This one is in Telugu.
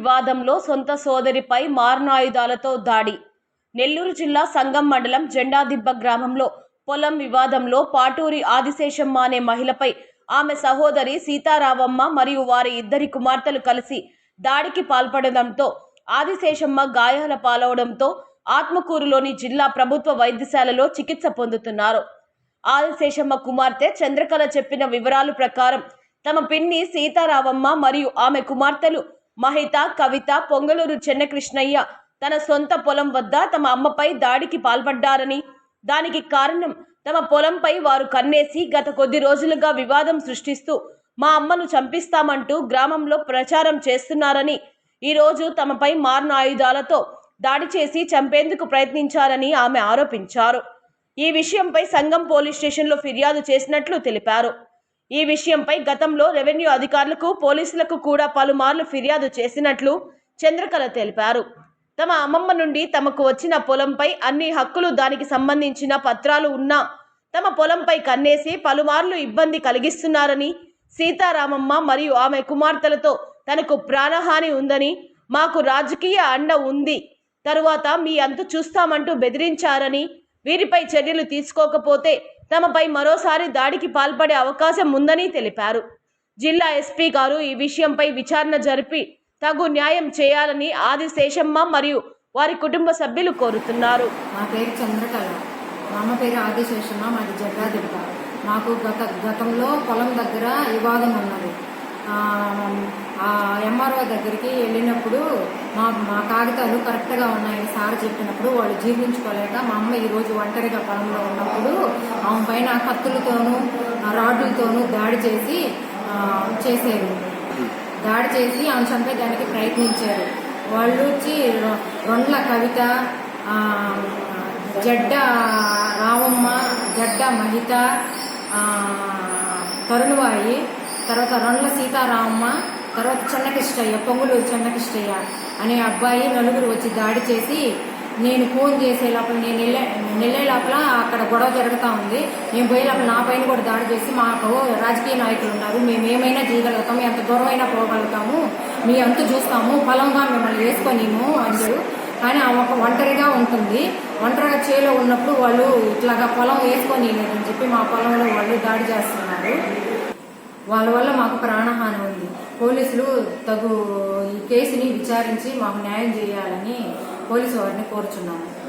వివాదంలో సొంత సోదరిపై మారణాయుధాలతో దాడి. నెల్లూరు జిల్లా సంగం మండలం జెండాదిబ్బ గ్రామంలో పొలం వివాదంలో పాటూరి ఆదిశేషమ్మ అనే మహిళపై ఆమె సహోదరి సీతారామమ్మ మరియు వారి ఇద్దరి కుమార్తెలు కలిసి దాడికి పాల్పడడంతో ఆదిశేషమ్మ గాయాల పాలవడంతో ఆత్మకూరులోని జిల్లా ప్రభుత్వ వైద్యశాలలో చికిత్స పొందుతున్నారు. ఆదిశేషమ్మ కుమార్తె చంద్రకళ చెప్పిన వివరాలు ప్రకారం తమ పిన్ని సీతారామమ్మ మరియు ఆమె కుమార్తెలు మహిత కవిత పొంగలూరు చెన్నకృష్ణయ్య తన సొంత పొలం వద్ద తమ అమ్మపై దాడికి పాల్పడ్డారని. దానికి కారణం తమ పొలంపై వారు కన్నేసి గత కొద్ది రోజులుగా వివాదం సృష్టిస్తూ మా అమ్మను చంపిస్తామంటూ గ్రామంలో ప్రచారం చేస్తున్నారని. ఈరోజు తమపై మారణ ఆయుధాలతో దాడి చేసి చంపేందుకు ప్రయత్నించారని ఆమె ఆరోపించారు. ఈ విషయంపై సంఘం పోలీస్ స్టేషన్లో ఫిర్యాదు చేసినట్లు తెలిపారు. ఈ విషయంపై గతంలో రెవెన్యూ అధికారులకు పోలీసులకు కూడా పలుమార్లు ఫిర్యాదు చేసినట్లు చంద్రకళ తెలిపారు. తమ అమ్మమ్మ నుండి తమకు వచ్చిన పొలంపై అన్ని హక్కులు దానికి సంబంధించిన పత్రాలు ఉన్నా తమ పొలంపై కన్నేసి పలుమార్లు ఇబ్బంది కలిగిస్తున్నారని సీతారామమ్మ మరియు ఆమె కుమార్తెలతో తనకు ప్రాణహాని ఉందని మాకు రాజకీయ అండ ఉంది తరువాత మీ అంతు చూస్తామంటూ బెదిరించారని వీరిపై చర్యలు తీసుకోకపోతే తమపై మరోసారి దాడికి పాల్పడే అవకాశం ఉందని తెలిపారు. జిల్లా ఎస్పీ గారు ఈ విషయంపై విచారణ జరిపి తగు న్యాయం చేయాలని ఆది శేషమ్మ మరియు వారి కుటుంబ సభ్యులు కోరుతున్నారు. మా పేరు చంద్రకళ. మా అమ్మ పేరు ఆదిశేషమ్మ మాది జగ్గాదిబ్బ మాకు గత గతంలో పొలం దగ్గర వివాదం ఉన్నది. ఆ ఎంఆర్ఓ దగ్గరికి వెళ్ళినప్పుడు మా మా కాగితాలు కరెక్ట్గా ఉన్నాయని సార్ చెప్పినప్పుడు వాళ్ళు జీర్ణించుకోలేక మా అమ్మ ఈరోజు ఒంటరిగా పొలంలో ఉన్నప్పుడు ఆమె పైన కత్తులతోనూ రాడ్లతోనూ దాడి చేసి చేశారు. దాడి చేసి ఆమె చంపేదానికి ప్రయత్నించారు. వాళ్ళు వచ్చి రొ- రొండ్ల కవిత జడ్డ రావమ్మ జడ్డ మహిత తరుణువాయి తర్వాత రొండ్ల సీతారామమ్మ తర్వాత చెన్నకిష్టయ్య పొంగులూరు చెన్నకిష్టయ్య అనే అబ్బాయి నలుగురు వచ్చి దాడి చేసి నేను ఫోన్ చేసే లోపల నేను వెళ్ళే వెళ్ళే లోపల అక్కడ గొడవ జరుగుతూ ఉంది. నేను పోయే లోపల నా పైన కూడా దాడి చేసి మాకు రాజకీయ నాయకులు ఉన్నారు. మేము ఏమైనా చేయగలుగుతాము ఎంత దూరమైనా పోగలుగుతాము మీ అంత చూస్తాము పొలంగా మిమ్మల్ని వేసుకొనిము అంటారు కానీ ఆమె ఒక ఒంటరిగా ఉంటుంది. ఒంటరిగా చేలో ఉన్నప్పుడు వాళ్ళు ఇట్లాగా పొలం వేసుకొని లేదని చెప్పి మా పొలంలో వాళ్ళు దాడి చేస్తున్నారు. వాళ్ళ వల్ల మాకు ప్రాణహాని ఉంది. పోలీసులు తగు ఈ కేసుని విచారించి మాకు న్యాయం చేయాలని పోలీసు వారిని కోరుచున్నాము.